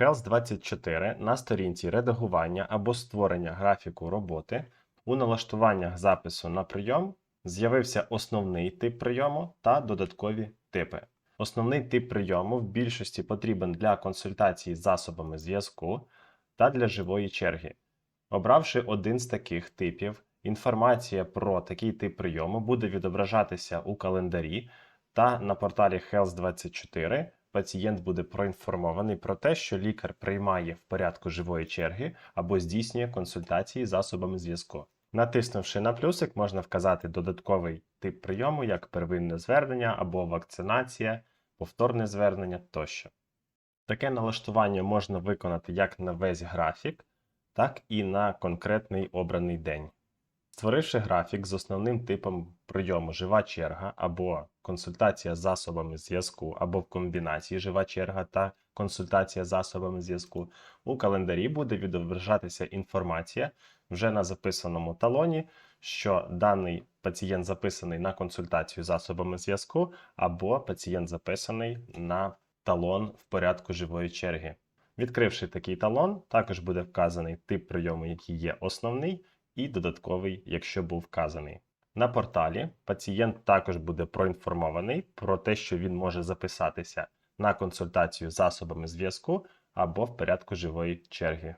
Health24 на сторінці редагування або створення графіку роботи у налаштуваннях запису на прийом з'явився основний тип прийому та додаткові типи. Основний тип прийому в більшості потрібен для консультації з засобами зв'язку та для живої черги. Обравши один з таких типів, інформація про такий тип прийому буде відображатися у календарі та на порталі Health24 пацієнт буде проінформований про те, що лікар приймає в порядку живої черги або здійснює консультації засобами зв'язку. Натиснувши на плюсик, можна вказати додатковий тип прийому, як первинне звернення або вакцинація, повторне звернення тощо. Таке налаштування можна виконати як на весь графік, так і на конкретний обраний день. Створивши графік з основним типом прийому жива черга або консультація з засобами зв'язку, або в комбінації жива черга та консультація з засобами зв'язку, у календарі буде відображатися інформація вже на записаному талоні, що даний пацієнт записаний на консультацію з засобами зв'язку, або пацієнт записаний на талон в порядку живої черги. Відкривши такий талон, також буде вказаний тип прийому, який є основний, і додатковий, якщо був вказаний. На порталі пацієнт також буде проінформований про те, що він може записатися на консультацію з засобами зв'язку або в порядку живої черги.